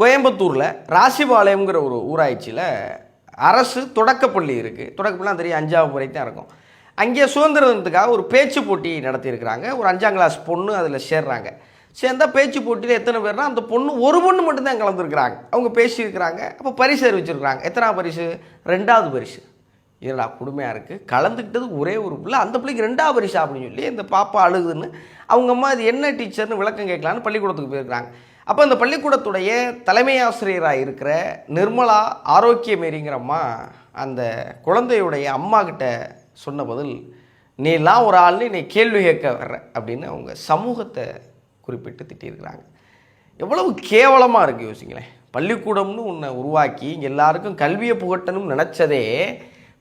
கோயம்புத்தூரில் ராசிபாளையம்ங்கிற ஒரு ஊராட்சியில் அரசு தொடக்கப்பள்ளி இருக்குது தொடக்கப்பள்ளிலாம் தெரியும் அஞ்சாவது முறை தான் இருக்கும். அங்கே சுதந்திர தினத்துக்காக ஒரு பேச்சு போட்டி நடத்தியிருக்கிறாங்க. ஒரு அஞ்சாம் கிளாஸ் பொண்ணு அதில் சேர்றாங்க. சேர்ந்தா பேச்சு போட்டியில் எத்தனை பேர்னா அந்த பொண்ணு ஒரு பொண்ணு மட்டும்தான் கலந்துருக்குறாங்க. அவங்க பேசியிருக்கிறாங்க. அப்போ பரிசு அறிவிச்சிருக்கிறாங்க. எத்தனாவது பரிசு? ரெண்டாவது பரிசு. இதெல்லாம் கொடுமையாக இருக்குது கலந்துக்கிட்டது ஒரே ஒரு பிள்ளை. அந்த பிள்ளைக்கு ரெண்டாவது பரிசு அப்படின்னு சொல்லி இந்த பாப்பா அழுகுதுன்னு அவங்க அம்மா இது என்ன டீச்சர்னு விளக்கம் கேட்கலான்னு பள்ளிக்கூடத்துக்கு போயிருக்கிறாங்க. அப்போ அந்த பள்ளிக்கூடத்துடைய தலைமை ஆசிரியராக இருக்கிற நிர்மலா ஆரோக்கியமேரிங்கிற அம்மா அந்த குழந்தையுடைய அம்மா கிட்ட சொன்ன பதில் நீலாம் ஒரு ஆள்னு நீ கேள்வி கேட்க வர்ற அப்படின்னு அவங்க சமூகத்தை குறிப்பிட்டு திட்டியிருக்கிறாங்க. எவ்வளவு கேவலமாக இருக்குது யோசிங்களேன். பள்ளிக்கூடம்னு உன்னை உருவாக்கி எல்லாருக்கும் கல்வியை புகட்டணும்னு நினச்சதே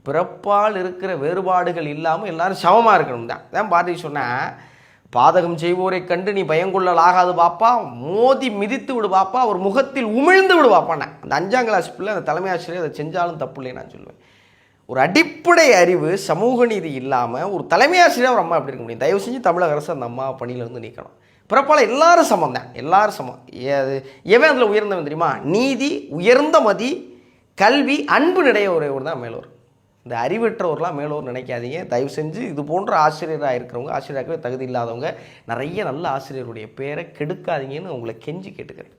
பிறப்பால் இருக்கிற வேறுபாடுகள் இல்லாமல் எல்லோரும் சமமாக இருக்கணும் தான் தான் பாரதி சொன்னால் பாதகம் செய்வோரை கண்டு நீ பயங்கொள்ளல் ஆகாது பாப்பா. மோதி மிதித்து விடு பாப்பா. அவர் முகத்தில் உமிழ்ந்து விடு பாப்பாண்ணே அந்த அஞ்சாம் கிளாஸ் பிள்ளை அந்த தலைமை ஆசிரியர் அதை செஞ்சாலும் தப்பு இல்லை நான் சொல்லுவேன். ஒரு அடிப்படை அறிவு சமூக நீதி இல்லாமல் ஒரு தலைமை ஆசிரியர் ஒரு அம்மா எப்படி இருக்க முடியும்? தயவு செஞ்சு தமிழக அரசு அந்த அம்மா பணியிலேருந்து நீக்கணும். பிறப்பால் எல்லாரும் சமம் தான் எல்லாரும் சமம். அது எவன் அதில் உயர்ந்தவன் தெரியுமா? நீதி உயர்ந்த மதி கல்வி அன்பு நிறைய ஒரு தான் மேலூர். இந்த அறிவற்றவர்லாம் மேலோர் நினைக்காதீங்க. தயவு செஞ்சு இது போன்ற ஆசிரியராக இருக்கிறவங்க ஆசிரியராகவே தகுதி இல்லாதவங்க நிறைய நல்ல ஆசிரியருடைய பேரை கெடுக்காதீங்கன்னு உங்களை கெஞ்சி கேட்டுக்கிறேன்.